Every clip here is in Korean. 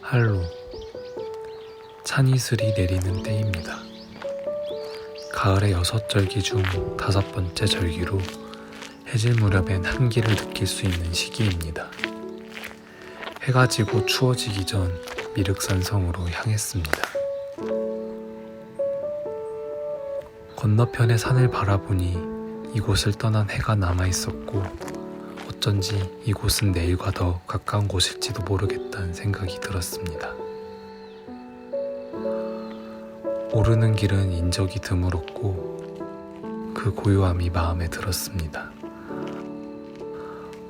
할로 찬 이슬이 내리는 때입니다. 가을의 여섯 절기 중 다섯 번째 절기로 해질 무렵엔 한기를 느낄 수 있는 시기입니다. 해가 지고 추워지기 전 미륵산성으로 향했습니다. 건너편의 산을 바라보니 이곳을 떠난 해가 남아 있었고 어쩐지 이곳은 내일과 더 가까운 곳일지도 모르겠다는 생각이 들었습니다. 오르는 길은 인적이 드물었고 그 고요함이 마음에 들었습니다.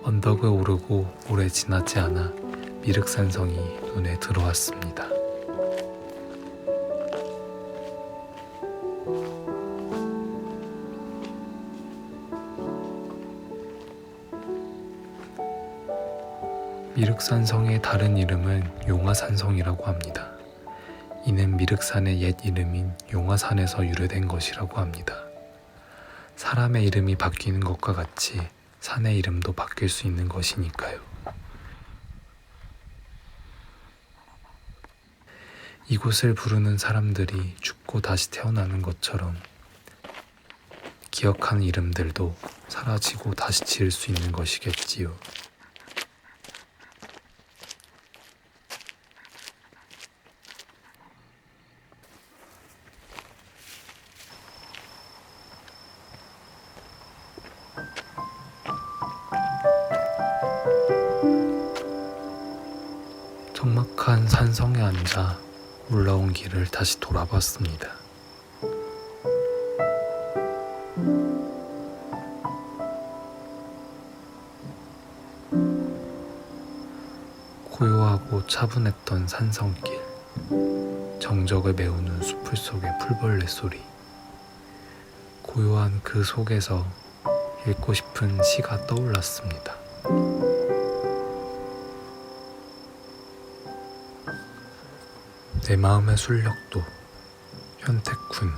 언덕을 오르고 오래 지나지 않아 미륵산성이 눈에 들어왔습니다. 미륵산성의 다른 이름은 용화산성이라고 합니다. 이는 미륵산의 옛 이름인 용화산에서 유래된 것이라고 합니다. 사람의 이름이 바뀌는 것과 같이 산의 이름도 바뀔 수 있는 것이니까요. 이곳을 부르는 사람들이 죽고 다시 태어나는 것처럼 기억하는 이름들도 사라지고 다시 지을 수 있는 것이겠지요. 적막한 산성에 앉아 올라온 길을 다시 돌아봤습니다. 고요하고 차분했던 산성길, 정적을 메우는 수풀 속의 풀벌레 소리, 고요한 그 속에서 읽고 싶은 시가 떠올랐습니다. 내 마음의 순력도 현택군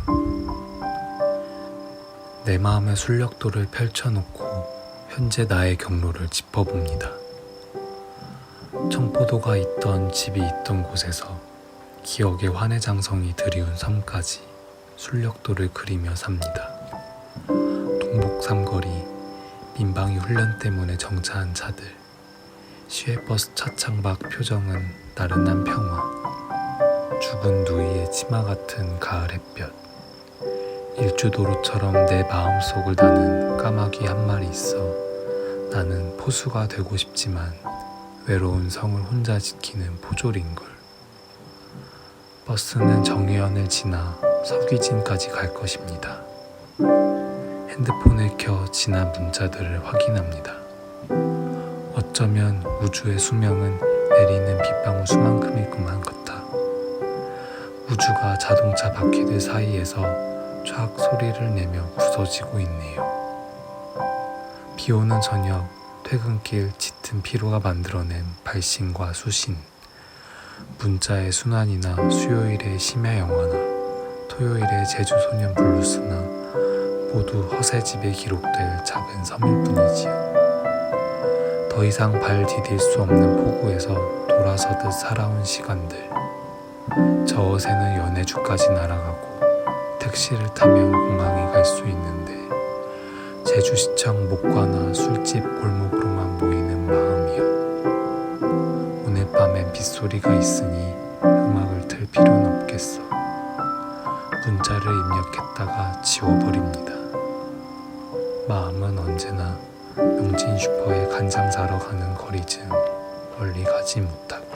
내 마음의 순력도를 펼쳐놓고 현재 나의 경로를 짚어봅니다. 청포도가 있던 집이 있던 곳에서 기억의 환해장성이 드리운 섬까지 순력도를 그리며 삽니다. 동복 삼거리 민방위 훈련 때문에 정차한 차들 시외버스 차창밖 표정은 나른한 평화 치마 같은 가을 햇볕. 일주도로처럼 내 마음속을 나는 까마귀 한 마리 있어 나는 포수가 되고 싶지만 외로운 성을 혼자 지키는 포졸인걸. 버스는 정의연을 지나 서귀진까지 갈 것입니다. 핸드폰을 켜 지난 문자들을 확인합니다. 어쩌면 우주의 수명은 내리는 빗방울 수만큼이구만 우주가 자동차 바퀴들 사이에서 촥 소리를 내며 부서지고 있네요. 비 오는 저녁 퇴근길 짙은 피로가 만들어낸 발신과 수신 문자의 순환이나 수요일의 심야 영화나 토요일의 제주 소년 블루스나 모두 허세집에 기록될 작은 섬일 뿐이지요. 더 이상 발 디딜 수 없는 포구에서 돌아서듯 살아온 시간들 저 어새는 연해주까지 날아가고 택시를 타면 공항에 갈 수 있는데 제주시청 목과나 술집 골목으로만 모이는 마음이여 오늘 밤엔 빗소리가 있으니 음악을 틀 필요는 없겠어. 문자를 입력했다가 지워버립니다. 마음은 언제나 명진 슈퍼에 간장 사러 가는 거리 즈음 멀리 가지 못하고